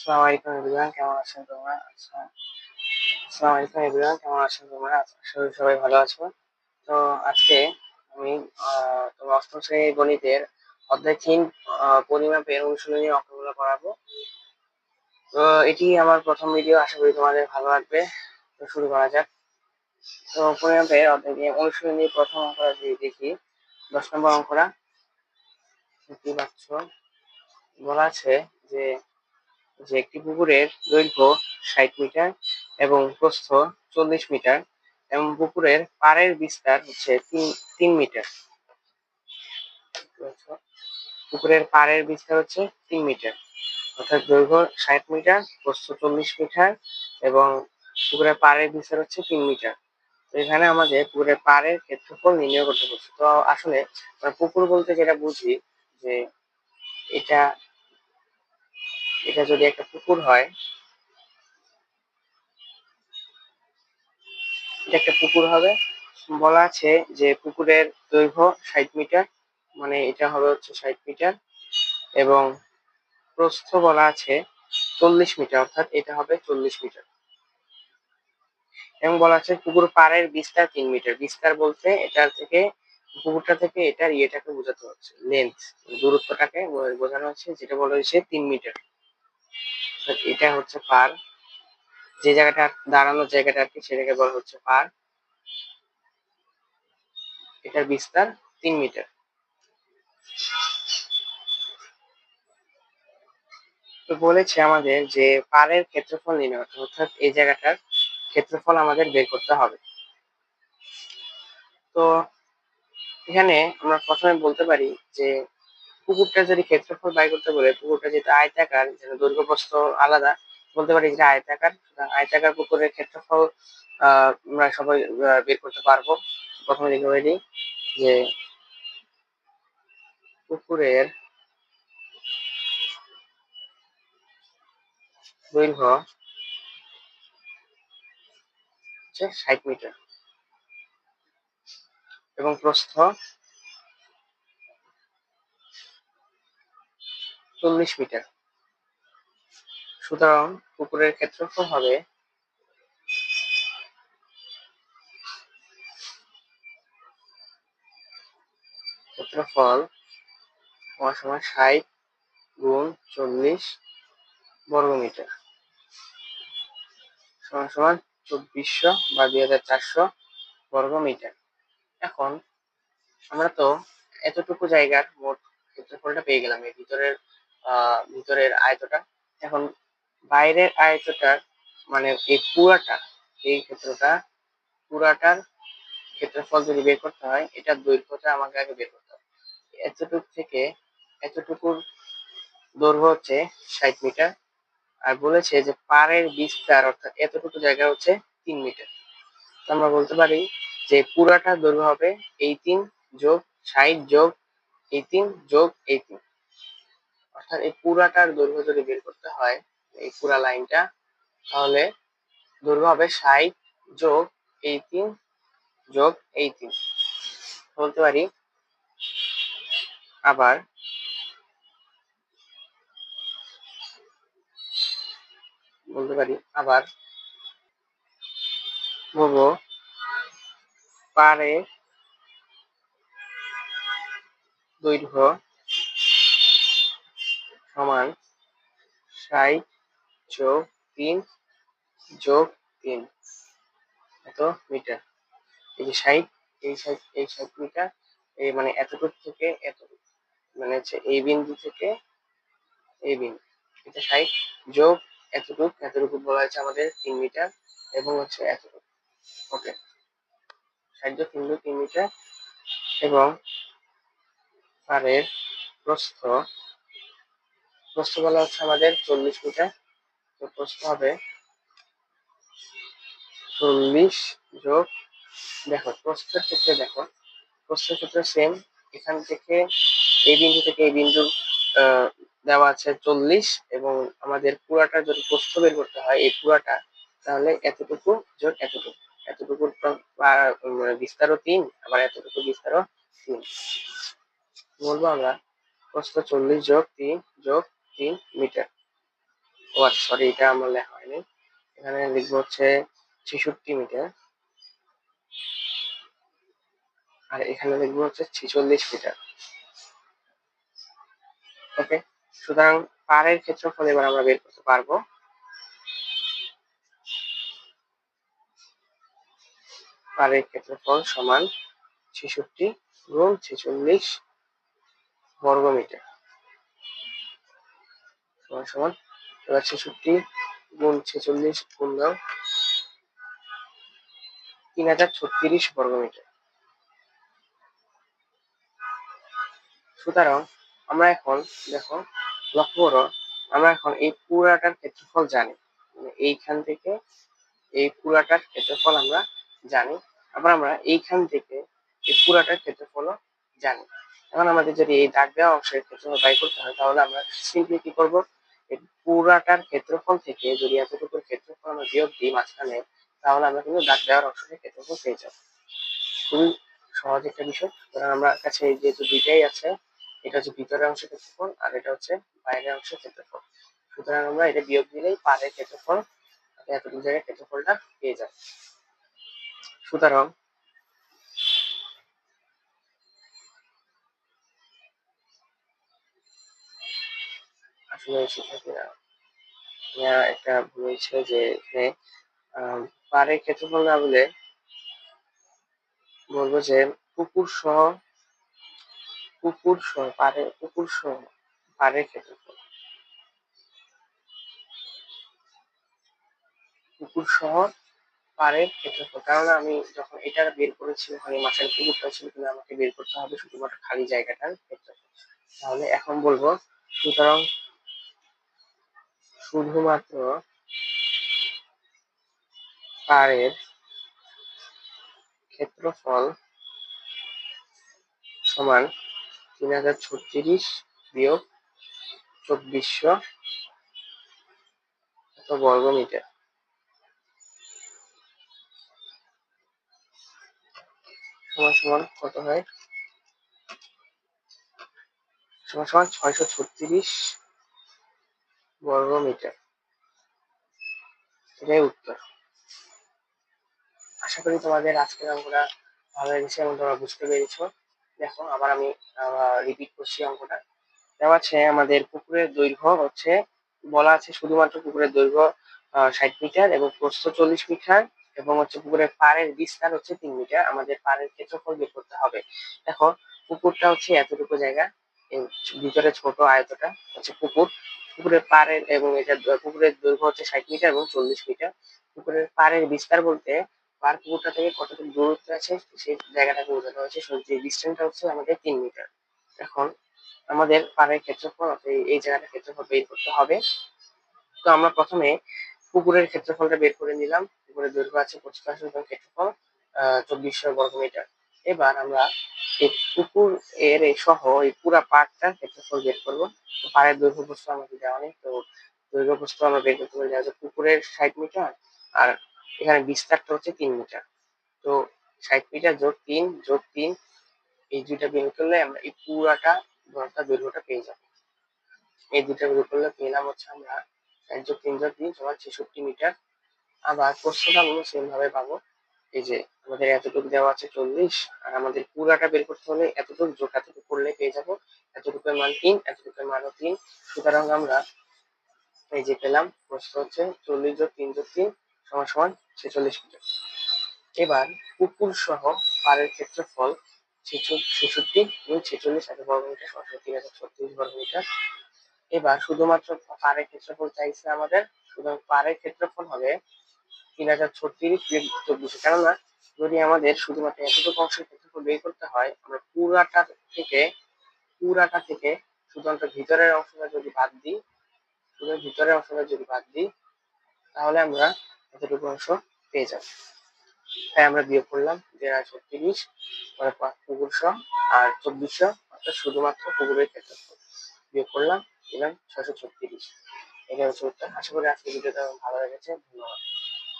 আসসালামু আলাইকুম এভরিওয়ান কেমন আছেন তোমরা আসসালামু আলাইকুম এভরিওয়ান কেমন আছেন তোমরা আশা সবাই ভালো আছো তো আজকে আমি তোমার অষ্টম শ্রেণির গণিতের অধ্যায় তিন পরিমাপের অনুশীলনী অঙ্কগুলো করাবো। তো এটি আমার প্রথম ভিডিও আশা করি তোমাদের ভালো লাগবে। তো শুরু করা যাক। তো পরিমাপের অধ্যায় অনুশীলনী প্রথম অঙ্করা যদি দেখি, দশ নম্বর অঙ্করা দেখতে পাচ্ছ, বলা আছে যে যে একটি পুকুরের দৈর্ঘ্য ষাট মিটার এবং প্রস্থ চল্লিশ মিটার এবং পুকুরের পাড়ের বিস্তার হচ্ছে তিন তিন মিটার। পুকুরের পাড়ের বিস্তার হচ্ছে তিন মিটার। অর্থাৎ দৈর্ঘ্য ষাট মিটার, প্রস্থ চল্লিশ মিটার এবং পুকুরের পাড়ের বিস্তার হচ্ছে তিন মিটার। তো এখানে আমাদের পুকুরের পাড়ের ক্ষেত্রফল নির্ণয় করতে বলছে তো আসলে পুকুর বলতে যেটা বুঝি যে এটা এটা যদি একটা পুকুর হয়, এটা একটা পুকুর হবে। বলা আছে যে পুকুরের দৈর্ঘ্য ষাট মিটার মানে এটা হবে হচ্ছে ষাট মিটার। এবং প্রস্থ বলা আছে চল্লিশ মিটার, অর্থাৎ এটা হবে চল্লিশ মিটার। এবং বলা আছে পুকুর পাড়ের বিস্তার তিন মিটার। বিস্তার বলতে এটার থেকে, পুকুরটা থেকে এটার ইয়েটাকে বোঝাতে হচ্ছে লেন্থ দূরত্বটাকে বোঝানো হচ্ছে, যেটা বলা হয়েছে তিন মিটার। এটা হচ্ছে পার। যে জায়গাটা দাঁড়ানোর জায়গাটা আর কি সেটাকে বলা হচ্ছে পার। এটার বিস্তার তিন মিটার। তো বলেছে আমাদের যে পারের ক্ষেত্রফল নির্ণয় অর্থাৎ এই জায়গাটার ক্ষেত্রফল আমাদের বের করতে হবে। তো এখানে আমরা প্রথমে বলতে পারি যে পুকুরটা যদি ক্ষেত্রফল বাই করতে বলে পুকুরটা যেটা আয়তাকার যেন দৈর্ঘ্য আলাদা, বলতে পারি যেটা আয়তাকার। আয়তাকার পুকুরের ক্ষেত্রফল আমরা সবাই বের করতে পারব। প্রথমে লিখে দিই যে পুকুরের দৈর্ঘ্য হচ্ছে ষাট মিটার এবং প্রস্থ চল্লিশ মিটার। সুতরাং পুকুরের ক্ষেত্রফল হবে ক্ষেত্রফল সময় ষাট গুণ চল্লিশ বর্গমিটার। সমান সমান চব্বিশশো বা দুই হাজার চারশো বর্গ মিটার এখন আমরা তো এতটুকু জায়গার মোট ক্ষেত্রফলটা পেয়ে গেলাম। এর ভিতরের ভিতরের আয়তটা। এখন বাইরের আয়তটার মানে এই পুরাটা, এই ক্ষেত্রটা, পুরাটার ক্ষেত্রফল যদি বের করতে হয়, এটার দৈর্ঘ্যটা আমাকে আগে বের করতে হবে। এতটুকু থেকে এতটুকুর দৈর্ঘ্য হচ্ছে ষাট মিটার। আর বলেছে যে পাড়ের বিস্তার, অর্থাৎ এতটুকু জায়গা হচ্ছে তিন মিটার। তো আমরা বলতে পারি যে পুরাটা দৈর্ঘ্য হবে এই তিন যোগ ষাট যোগ এই তিন যোগ এই তিন। অর্থাৎ এই পুরাটার দৈর্ঘ্য যদি বের করতে হয়, এই পুরা লাইনটা, তাহলে দৈর্ঘ্য হবে ষাট যোগ এই তিন যোগ এই তিন বলতে পারি, আবার বলতে পারি, আবার বলব, পারে দৈর্ঘ্য সমান ষাট যোগ তিন যোগ তিন। এত মিটার। এই যে ষাট এই ষাট এই ষাট মিটার, এই মানে এতটুকু থেকে এতটুকু মানে হচ্ছে এই বিন্দু থেকে এই বিন্দু। এটা ষাট যোগ এতটুকু এতটুকু বলা হয়েছে আমাদের তিন মিটার এবং হচ্ছে এতটুকু। ওকে। ষাট যোগ তিন তিন মিটার এবং পারের প্রস্থ প্রস্থ বলা হচ্ছে আমাদের চল্লিশ মিটার তো প্রস্থ হবে, চল্লিশ যোগ, দেখো প্রস্থের ক্ষেত্রে দেখো প্রস্থের ক্ষেত্রে সেম এখান থেকে এই বিন্দু থেকে এই বিন্দু দেওয়া আছে চল্লিশ এবং আমাদের পুরাটা যদি প্রস্থ বের করতে হয় এই পুরাটা, তাহলে এতটুকু যোগ এতটুকু। এতটুকুর বিস্তারও তিন, আবার এতটুকু বিস্তারও তিন। বলব আমরা প্রস্থ চল্লিশ যোগ তিন, যোগ তিন মিটার। আচ্ছা সরি এটা আমার লেখা হয়নি। এখানে লিখব হচ্ছে ছেষট্টি মিটার। আর এখানে লিখব হচ্ছে ছেচল্লিশ মিটার। ওকে, সুতরাং পাড়ের ক্ষেত্রফল এবার আমরা বের করতে পারব। পাড়ের ক্ষেত্রফল সমান ছেষট্টি গুণ ছেচল্লিশ বর্গ মিটার সমান সমান। এবার ছেষট্টি, গুণ ছেচল্লিশ, গুণ দাও। তিন হাজার ছত্রিশ বর্গ মিটার সুতরাং আমরা এখন দেখো লক্ষ্য করো, আমরা এখন এই পুরাটার ক্ষেত্রফল জানি। মানে এইখান থেকে এই পুরাটার ক্ষেত্রফল আমরা জানি। আবার আমরা এইখান থেকে এই পুরাটার ক্ষেত্রফলও জানি। এখন আমাদের যদি এই দাগ দেওয়া অংশের ক্ষেত্রফল বাই করতে হয়, তাহলে আমরা সিম্পলি কি করব? পুরাটার ক্ষেত্রফল থেকে যদি এতটুকু ক্ষেত্রফল আমরা বিয়োগ দিই মাঝখানে, তাহলে আমরা কিন্তু দাগ দেওয়ার অংশের ক্ষেত্রফল পেয়ে যাব। খুবই সহজ একটা বিষয়। সুতরাং আমরা কাছে যেহেতু দুইটাই আছে, এটা হচ্ছে ভিতরের অংশের ক্ষেত্রফল আর এটা হচ্ছে বাইরের অংশের ক্ষেত্রফল। সুতরাং আমরা এটা বিয়োগ দিলেই পারের ক্ষেত্রফল এতটুকু জায়গায় ক্ষেত্রফলটা পেয়ে যায় সুতরাং আসলে শিক্ষার্থীরা একটা ভুল হয়েছে যে এখানে ক্ষেত্রফল না বলে বলব যে পুকুর সহ সহ পারে সহ ক্ষেত্রফল। সহ ক্ষেত্রফল। কারণ আমি যখন এটা বের করেছি, ওখানে মাছের ছিল কিন্তু আমাকে বের করতে হবে, শুধুমাত্র খালি জায়গাটার ক্ষেত্রফল। তাহলে এখন বলব, সুতরাং শুধুমাত্র পারের ক্ষেত্রফল সমান তিন হাজার ছত্রিশ বিয়োগ চব্বিশশো বর্গ মিটার সমান সমান কত হয়? সমান সমান ছয়শো ছত্রিশ বর্গ মিটার এটাই উত্তর। আশা করি তোমাদের আজকের অঙ্কটা ভালো লেগেছে এবং তোমরা বুঝতে পেরেছ। দেখো, আবার আমি রিপিট করছি অঙ্কটা। দেওয়া আছে আমাদের পুকুরের দৈর্ঘ্য হচ্ছে, বলা আছে শুধুমাত্র পুকুরের দৈর্ঘ্য ষাট মিটার এবং প্রস্থ চল্লিশ মিটার এবং হচ্ছে পুকুরের পাড়ের বিস্তার হচ্ছে তিন মিটার। আমাদের পাড়ের ক্ষেত্রফল বের করতে হবে। দেখো, পুকুরটা হচ্ছে এতটুকু জায়গা ভিতরে ছোট আয়তটা হচ্ছে পুকুর। পুকুরের পাড়ের এবং এটা পুকুরের দৈর্ঘ্য হচ্ছে ষাট মিটার এবং চল্লিশ মিটার। পুকুরের পাড়ের বিস্তার বলতে পার পুকুরটা থেকে কতটুকু দূরত্ব আছে সেই জায়গাটাকে বোঝানো হয়েছে। যে ডিস্টেন্সটা হচ্ছে আমাদের তিন মিটার। এখন আমাদের পাড়ের ক্ষেত্রফল এই জায়গাটার ক্ষেত্রফল বের করতে হবে। তো আমরা প্রথমে পুকুরের ক্ষেত্রফলটা বের করে নিলাম। পুকুরের দৈর্ঘ্য আছে পঁচিশ এবং ক্ষেত্রফল চব্বিশশো বর্গ মিটার এবার আমরা এই পুকুর এর সহ এই পুরা পার্কটার ক্ষেত্রফল বের করব। পাড়ের দৈর্ঘ্য প্রস্থ আমাকে দেওয়া নেই, তো দৈর্ঘ্য প্রস্থ আমরা বের করতে পারি যে পুকুরের ষাট মিটার আর এখানে বিস্তারটা হচ্ছে তিন মিটার। তো ষাট মিটার যোগ তিন যোগ তিন, এই দুইটা বের করলে আমরা এই পুরাটা ঘরটা দৈর্ঘ্যটা পেয়ে যাব। এই দুইটা বের করলে পেলাম হচ্ছে আমরা এক যোগ তিন যোগ তিন সমান ছেষট্টি মিটার। আবার প্রশ্নটা আমরা সেম ভাবে পাবো, এই যে আমাদের এতটুকু দেওয়া আছে চল্লিশ, আর আমাদের পুরাটা বের করতে হলে এতটুকু যোগ এতটুকু করলে পেয়ে যাব এতটুকুর মান তিন, এতটুকুর মানও তিন। সুতরাং আমরা এই যে পেলাম, প্রশ্ন হচ্ছে চল্লিশ যোগ তিন যোগ তিন সমান সমান ছেচল্লিশ মিটার। এবার পুকুর সহ পাড়ের ক্ষেত্রফল ছেষট্টি এবং ছেচল্লিশ হাজার বর্গ মিটার সরাসরি তিন হাজার ছত্রিশ বর্গ মিটার এবার শুধুমাত্র পাড়ের ক্ষেত্রফল চাইছে আমাদের, সুতরাং পাড়ের ক্ষেত্রফল হবে তিন হাজার ছত্রিশ, চব্বিশে। কেননা যদি আমাদের শুধুমাত্র এতটুকু অংশের ক্ষেত্রফল বের করতে হয়, আমরা পুরাটা থেকে পুরাটা থেকে শুধুমাত্র ভিতরের অংশটা যদি বাদ দিই, শুধু ভিতরের অংশটা যদি বাদ দিই, তাহলে আমরা এতটুকু অংশ পেয়ে যাব। তাই আমরা বিয়োগ করলাম দেড় ছত্রিশ পরে পুকুরশো আর চব্বিশশো অর্থাৎ শুধুমাত্র পুকুরের ক্ষেত্রফল। বিয়োগ করলাম এবং ছশো ছত্রিশ। এটা হচ্ছে উত্তর। আশা করি আজকে ভিডিওটা ভালো লেগেছে। ধন্যবাদ।